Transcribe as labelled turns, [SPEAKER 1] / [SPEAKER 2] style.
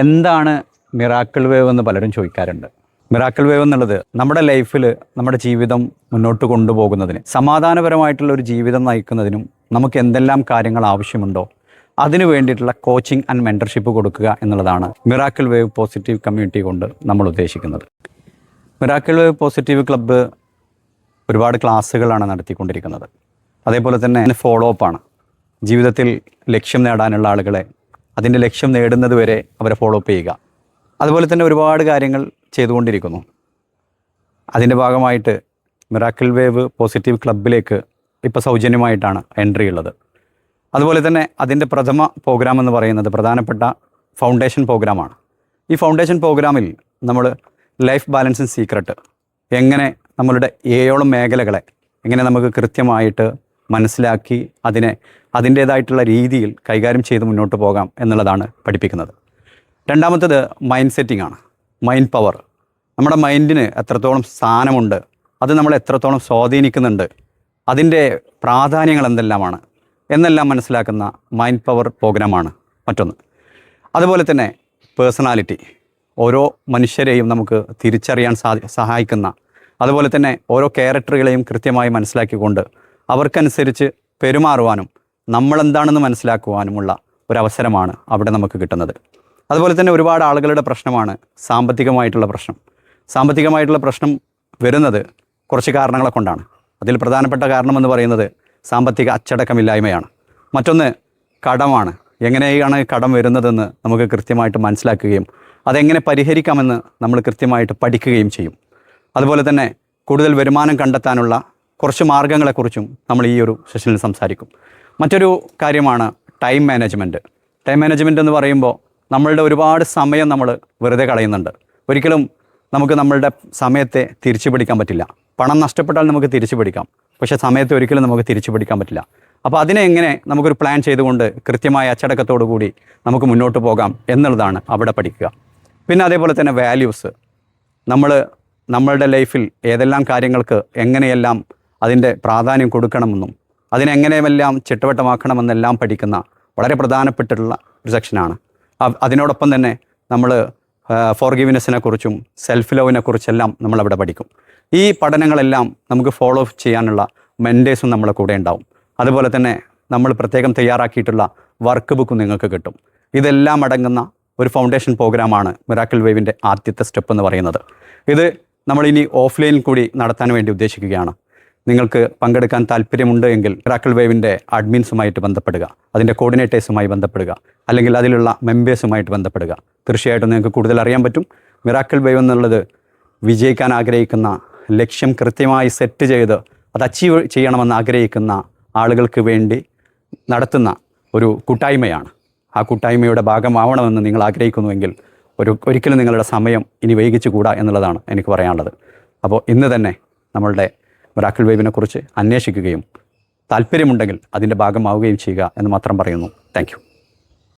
[SPEAKER 1] എന്താണ് miracle wave എന്ന് പലരും ചോദിക്കാറുണ്ട്. മിറാക്കിൾ വേവ് എന്നുള്ളത് നമ്മുടെ ലൈഫിൽ നമ്മുടെ ജീവിതം മുന്നോട്ട് കൊണ്ടുപോകുന്നതിന് സമാധാനപരമായിട്ടുള്ള ഒരു ജീവിതം നയിക്കുന്നതിനും നമുക്ക് എന്തെല്ലാം കാര്യങ്ങൾ ആവശ്യമുണ്ടോ അതിനു വേണ്ടിയിട്ടുള്ള കോച്ചിങ് ആൻഡ് മെന്റർഷിപ്പ് കൊടുക്കുക എന്നുള്ളതാണ് മിറാക്കിൾ വേവ് പോസിറ്റീവ് കമ്മ്യൂണിറ്റി കൊണ്ട് നമ്മൾ ഉദ്ദേശിക്കുന്നത്. മിറാക്കിൾ വേവ് പോസിറ്റീവ് ക്ലബ്ബ് ഒരുപാട് ക്ലാസ്സുകളാണ് നടത്തിക്കൊണ്ടിരിക്കുന്നത്. അതേപോലെ തന്നെ ഫോളോ അപ്പാണ് ജീവിതത്തിൽ ലക്ഷ്യം നേടാനുള്ള ആളുകളെ അതിന്റെ ലക്ഷ്യം നേടുന്നത് വരെ അവരെ ഫോളോ അപ്പ് ചെയ്യുക. അതുപോലെ തന്നെ ഒരുപാട് കാര്യങ്ങൾ ചെയ്തുകൊണ്ടിരിക്കുന്നു. അതിന്റെ ഭാഗമായിട്ട് മിറാക്കിൾ വേവ് പോസിറ്റീവ് ക്ലബിലേക്ക് ഇപ്പോൾ സൗജന്യമായിട്ടാണ് എൻട്രി ഉള്ളത്. അതുപോലെ തന്നെ അതിന്റെ പ്രഥമ പ്രോഗ്രാം എന്ന് പറയുന്നത് പ്രധാനപ്പെട്ട ഫൗണ്ടേഷൻ പ്രോഗ്രാമാണ് ഈ ഫൗണ്ടേഷൻ പ്രോഗ്രാമിൽ നമ്മൾ ലൈഫ് ബാലൻസിങ് സീക്രട്ട് എങ്ങനെ നമ്മളുടെ ഏഴോളം മേഖലകളെ എങ്ങനെ നമുക്ക് കൃത്യമായിട്ട് മനസ്സിലാക്കി അതിനെ അതിന്റേതായിട്ടുള്ള രീതിയിൽ കൈകാര്യം ചെയ്ത് മുന്നോട്ട് പോകാം എന്നുള്ളതാണ് പഠിപ്പിക്കുന്നത്. രണ്ടാമത്തത് മൈൻഡ് സെറ്റിംഗ് ആണ്. മൈൻഡ് പവർ നമ്മുടെ മൈൻഡിന് എത്രത്തോളം സ്ഥാനമുണ്ട് അത് നമ്മൾ എത്രത്തോളം സ്വാധീനിക്കുന്നുണ്ട് അതിന്റെ പ്രാധാന്യങ്ങൾ എന്തെല്ലാമാണ് എന്നെല്ലാം മനസ്സിലാക്കുന്ന മൈൻഡ് പവർ പ്രോഗ്രാമാണ് മറ്റൊന്ന്. അതുപോലെ തന്നെ പേഴ്സണാലിറ്റി ഓരോ മനുഷ്യരെയും നമുക്ക് തിരിച്ചറിയാൻ സഹായിക്കുന്ന അതുപോലെ തന്നെ ഓരോ ക്യാരക്ടറുകളെയും കൃത്യമായി മനസ്സിലാക്കിക്കൊണ്ട് അവർക്കനുസരിച്ച് പെരുമാറുവാനും നമ്മളെന്താണെന്ന് മനസ്സിലാക്കുവാനുമുള്ള ഒരവസരമാണ് അവിടെ നമുക്ക് കിട്ടുന്നത്. അതുപോലെ തന്നെ ഒരുപാട് ആളുകളുടെ പ്രശ്നമാണ് സാമ്പത്തികമായിട്ടുള്ള പ്രശ്നം. സാമ്പത്തികമായിട്ടുള്ള പ്രശ്നം വരുന്നത് കുറച്ച് കാരണങ്ങളെ കൊണ്ടാണ്. അതിൽ പ്രധാനപ്പെട്ട കാരണമെന്ന് പറയുന്നത് സാമ്പത്തിക അച്ചടക്കമില്ലായ്മയാണ്. മറ്റൊന്ന് കടമാണ്. എങ്ങനെയാണ് കടം വരുന്നതെന്ന് നമുക്ക് കൃത്യമായിട്ട് മനസ്സിലാക്കുകയും അതെങ്ങനെ പരിഹരിക്കാമെന്ന് നമ്മൾ കൃത്യമായിട്ട് പഠിക്കുകയും ചെയ്യും. അതുപോലെ തന്നെ കൂടുതൽ വരുമാനം കണ്ടെത്താനുള്ള കുറച്ച് മാർഗങ്ങളെക്കുറിച്ചും നമ്മൾ ഈ ഒരു സെഷനിൽ സംസാരിക്കും. മറ്റൊരു കാര്യമാണ് ടൈം മാനേജ്മെന്റ് ടൈം മാനേജ്മെന്റ് എന്ന് പറയുമ്പോൾ നമ്മളുടെ ഒരുപാട് സമയം നമ്മൾ വെറുതെ കളയുന്നുണ്ട്. ഒരിക്കലും നമുക്ക് നമ്മളുടെ സമയത്തെ തിരിച്ചു പിടിക്കാൻ പറ്റില്ല. പണം നഷ്ടപ്പെട്ടാൽ നമുക്ക് തിരിച്ചു പിടിക്കാം. പക്ഷേ സമയത്തെ ഒരിക്കലും നമുക്ക് തിരിച്ചു പിടിക്കാൻ പറ്റില്ല. അപ്പോൾ അതിനെ എങ്ങനെ നമുക്കൊരു പ്ലാൻ ചെയ്തുകൊണ്ട് കൃത്യമായ അച്ചടക്കത്തോടു കൂടി നമുക്ക് മുന്നോട്ട് പോകാം എന്നുള്ളതാണ് അവിടെ പഠിക്കുക. പിന്നെ അതേപോലെ തന്നെ വാല്യൂസ് നമ്മൾ നമ്മളുടെ ലൈഫിൽ ഏതെല്ലാം കാര്യങ്ങൾക്ക് എങ്ങനെയെല്ലാം അതിന്റെ പ്രാധാന്യം കൊടുക്കണമെന്നും അതിനെങ്ങനെയെല്ലാം ചിട്ടവട്ടമാക്കണമെന്നെല്ലാം പഠിക്കുന്ന വളരെ പ്രധാനപ്പെട്ടിട്ടുള്ള ഒരു സെക്ഷനാണ്. അതിനോടൊപ്പം തന്നെ നമ്മൾ ഫോർ ഗിവിനെസ്സിനെ കുറിച്ചും സെൽഫ് ലവിനെ കുറിച്ചെല്ലാം നമ്മളവിടെ പഠിക്കും. ഈ പഠനങ്ങളെല്ലാം നമുക്ക് ഫോളോ ചെയ്യാനുള്ള മെന്റേഴ്സും നമ്മളെ കൂടെ ഉണ്ടാവും. അതുപോലെ തന്നെ നമ്മൾ പ്രത്യേകം തയ്യാറാക്കിയിട്ടുള്ള വർക്ക് ബുക്കും നിങ്ങൾക്ക് കിട്ടും. ഇതെല്ലാം അടങ്ങുന്ന ഒരു ഫൗണ്ടേഷൻ പ്രോഗ്രാമാണ് മിറാക്കിൾ വേവിന്റെ ആദ്യത്തെ സ്റ്റെപ്പ് എന്ന് പറയുന്നത്. ഇത് നമ്മളിനി ഓഫ്ലൈനിൽ കൂടി നടത്താൻ വേണ്ടി ഉദ്ദേശിക്കുകയാണ്. നിങ്ങൾക്ക് പങ്കെടുക്കാൻ താല്പര്യമുണ്ട് എങ്കിൽ മിറാക്കിൾ വേവിന്റെ അഡ്മിൻസുമായിട്ട് ബന്ധപ്പെടുക അതിന്റെ കോർഡിനേറ്റേഴ്സുമായി ബന്ധപ്പെടുക അല്ലെങ്കിൽ അതിലുള്ള മെമ്പേഴ്സുമായിട്ട് ബന്ധപ്പെടുക. തീർച്ചയായിട്ടും നിങ്ങൾക്ക് കൂടുതൽ അറിയാൻ പറ്റും. മിറാക്കിൾ വേവ് എന്നുള്ളത് വിജയിക്കാൻ ആഗ്രഹിക്കുന്ന ലക്ഷ്യം കൃത്യമായി സെറ്റ് ചെയ്ത് അത് അച്ചീവ് ചെയ്യണമെന്ന് ആഗ്രഹിക്കുന്ന ആളുകൾക്ക് വേണ്ടി നടത്തുന്ന ഒരു കൂട്ടായ്മയാണ്. ആ കൂട്ടായ്മയുടെ ഭാഗമാവണമെന്ന് നിങ്ങൾ ആഗ്രഹിക്കുന്നുവെങ്കിൽ ഒരു ഒരിക്കലും നിങ്ങളുടെ സമയം ഇനി വൈകിച്ചുകൂടാ എന്നുള്ളതാണ് എനിക്ക് പറയാനുള്ളത്. അപ്പോൾ ഇന്ന് തന്നെ നമ്മളുടെ മിറാക്കിൾ വേവിനെക്കുറിച്ച് അന്വേഷിക്കുകയും താല്പര്യമുണ്ടെങ്കിൽ അതിന്റെ ഭാഗമാവുകയും ചെയ്യുക എന്ന് മാത്രം പറയുന്നു. താങ്ക്